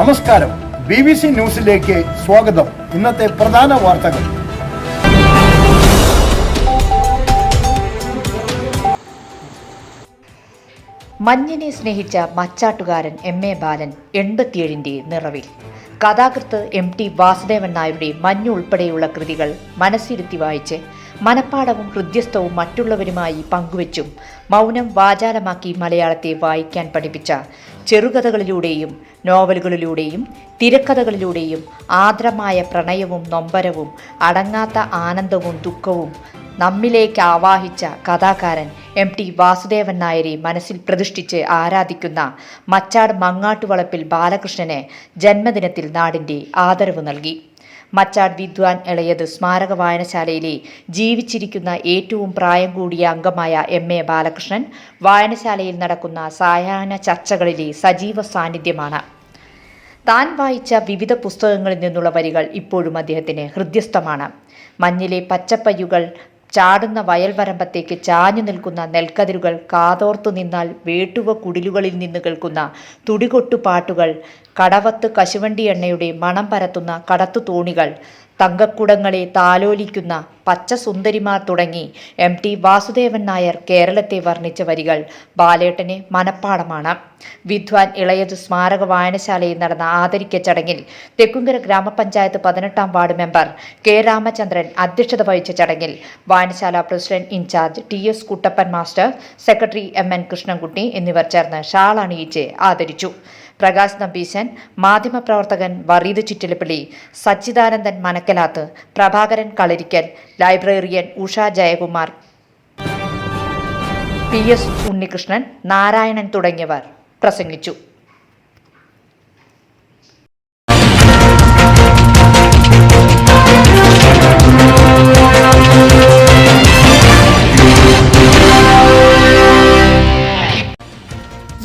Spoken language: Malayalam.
നമസ്കാരം. ബി ബി സി ന്യൂസിലേക്ക് സ്വാഗതം. ഇന്നത്തെ പ്രധാന വാർത്തകൾ. മഞ്ഞിനെ സ്നേഹിച്ച മച്ചാട്ടുകാരൻ എം എ ബാലൻ എൺപത്തിയേഴിന്റെ നിറവിൽ. കഥാകൃത്ത് എം ടി വാസുദേവൻ നായരുടെ മഞ്ഞ് ഉൾപ്പെടെയുള്ള കൃതികൾ മനസ്സിരുത്തി വായിച്ച് മനപ്പാടവും ഹൃദ്യസ്ഥവും മറ്റുള്ളവരുമായി പങ്കുവച്ചും മൗനം വാചാലമാക്കി മലയാളത്തെ വായിക്കാൻ പഠിപ്പിച്ച ചെറുകഥകളിലൂടെയും നോവലുകളിലൂടെയും തിരക്കഥകളിലൂടെയും ആർദ്രമായ പ്രണയവും നൊമ്പരവും അടങ്ങാത്ത ആനന്ദവും ദുഃഖവും നമ്മിലേക്ക് ആവാഹിച്ച കഥാകാരൻ എം ടി വാസുദേവൻ നായരെ മനസ്സിൽ പ്രതിഷ്ഠിച്ച് ആരാധിക്കുന്ന മച്ചാട് മങ്ങാട്ടുവളപ്പിൽ ബാലകൃഷ്ണന് ജന്മദിനത്തിൽ നാടിന്റെ ആദരവ് നൽകി. മച്ചാട് വിദ്വാൻ ഇളയത് സ്മാരക വായനശാലയിലെ ജീവിച്ചിരിക്കുന്ന ഏറ്റവും പ്രായം കൂടിയ അംഗമായ എം എ ബാലകൃഷ്ണൻ വായനശാലയിൽ നടക്കുന്ന സായാഹ്ന ചർച്ചകളിലെ സജീവ സാന്നിധ്യമാണ്. താൻ വായിച്ച വിവിധ പുസ്തകങ്ങളിൽ നിന്നുള്ള വരികൾ ഇപ്പോഴും അദ്ദേഹത്തിന് ഹൃദ്യസ്ഥമാണ്. മഞ്ഞിലെ പച്ചപ്പയ്യുകൾ ചാടുന്ന വയൽവരമ്പത്തേക്ക് ചാഞ്ഞു നിൽക്കുന്ന നെൽക്കതിരുകൾ കാതോർത്തു നിന്നാൽ വേട്ടുവ കുടിലുകളിൽ നിന്ന് കേൾക്കുന്ന തുടികൊട്ടു പാട്ടുകൾ കടവത്ത് കശുവണ്ടി എണ്ണയുടെ മണം പരത്തുന്ന കടത്തു തോണികൾ തങ്കക്കുടങ്ങളെ താലോലിക്കുന്ന പച്ച സുന്ദരിമാർ തുടങ്ങി എം ടി വാസുദേവൻ നായർ കേരളത്തെ വർണിച്ച വരികൾ ബാലേട്ടന് മനപ്പാടമാണ്. വിദ്വാൻ ഇളയത് സ്മാരക വായനശാലയിൽ നടന്ന ആദരിക്ക ചടങ്ങിൽ തെക്കുങ്കര ഗ്രാമപഞ്ചായത്ത് പതിനെട്ടാം വാർഡ് മെമ്പർ കെ രാമചന്ദ്രൻ അധ്യക്ഷത വഹിച്ച ചടങ്ങിൽ വായനശാല president incharge T S Kuttappan master secretary M N Krishnankutty എന്നിവർ ചേർന്ന് ഷാൾ അണിയിച്ച് ആദരിച്ചു. പ്രകാശ് നമ്പീശൻ മാധ്യമപ്രവർത്തകൻ Vareed Chittilappally Sachidanandan Manakkalath Prabhakaran Kalarikkal librarian Usha Jayakumar. P S Unnikrishnan Narayanan തുടങ്ങിയവർ പ്രസംഗിച്ചു.